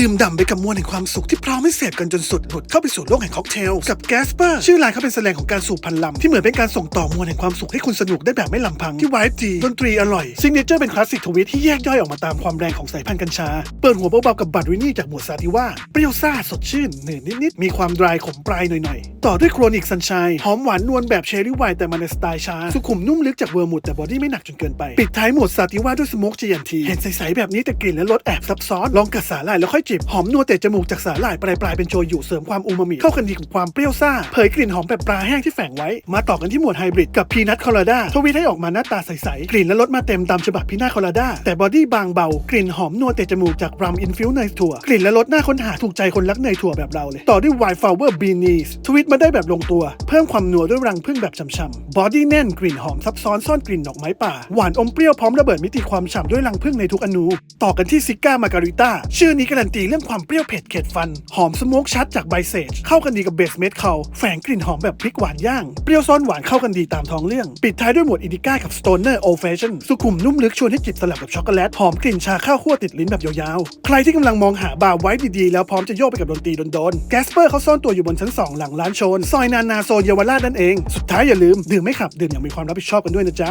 ดื่มด่ำไปกับมวลแห่งความสุขที่พร้อมให้เสพกันจนสุดหลุดเข้าไปสู่โลกแห่งค็อกเทลกับแกสเปอร์ชื่อรานเขาเป็นแสดงของการสูบพันลำที่เหมือนเป็นการส่งต่อมวลแห่งความสุขให้คุณสนุกได้แบบไม่ลำพังที่ไวท์ดีดนตรีอร่อยซิงเกิลเจอร์เป็นคลาสสิกทวิตที่แยกย่อยออกมาตามความแรงของสายพันธุ์กัญชา เปิดหัวเบาๆกับบัตรินี่จากหมวดซาติว่าเปรี้ยวซ่าสดชื่นหนืดนิดๆมีความดรายขมปลายหน่อยๆ ต่อด้วยโครนิกซันชัยหอมหวานนวลแบบเชอร์รี่ไวน์แต่มาในสไตล์ชา สุขุมนุ่มลึกจากเวอร์มูดแต่บอดี้ไม่หนักจนเกินไปปิดท้ายหมวดซาติว่าด้วยสโมกเจียนทีเห็นใสๆแบบนี้แต่กลิ่นและรสแอบซับซ้อนลองกัดสาหร่ายแล้วค่อยจิบ หอมนัวแต่จมูกจากสาหร่ายปลายๆเป็นโชยุเสริมความอูมามิ เข้ากันดีกับความเปรี้ยวซ่า เผยกลิ่นหอมแบบปลาแห้งที่แฝงไว้ มาต่อกันที่หมวดไฮบริดกับพีนัทคอลาดาทวีตให้ออกมาหน้าตาใสๆ กลิ่นและรสมาเต็มตามฉบับพีนัทคอลาดาแต่บอดี้บางเบากลิ่นหอมนัวแต่จมูกจากรัมอินฟิวเนยถั่วกลิ่นและรสน่าค้นหาถูกใจคนรักเนยถั่วแบบเราเลยต่อด้วยไวน์ฟลาวเวอร์บีนีสทวิตมาได้แบบลงตัว เพิ่มความนัวด้วยรังผึ้งแบบช่ำๆบอดี้แน่นกลิ่นหอมซับซ้อนซ่อนกลิ่นดอกไม้ป่าหวานอมเปรี้ยวพร้อมระเบิดมิติความฉ่ำด้วยรังผึ้งในทุกอนูต่อกันที่ซิก้ามาการิต้าชื่อนี้การันตีีเรื่องความเปรี้ยวเผ็ดเข็ดฟัน หอมสโมกชัดจากใบเซจเข้ากันดีกับเบสเมดเขาแฝงกลิ่นหอมแบบพริกหวานย่าง เปรี้ยวซ่อนหวานเข้ากันดีตามท้องเรื่อง ปิดท้ายด้วยหมวดอินดิก้ากับสโตนเนอร์โอเฟชั่นสุขุมนุ่มลึกชวนให้จิบสลับกับช็อกโกแลตหอมกลิ่นชาข้าวคั่วติดลิ้นแบบยาวๆ ใครที่กำลังมองหาบาร์ไว้ดีๆ แล้วพร้อมจะโยกไปกับดนตรีโดนๆแกสเปอร์เขาซ่อนตัวอยู่บนชั้น 2 หลังร้านโชน ซอยนานาโซนเยาวราชนั่นเอง สุดท้ายอย่าลืมดื่มไม่ขับดื่มอย่างมีความรับผิดชอบกันด้วยนะจ๊ะ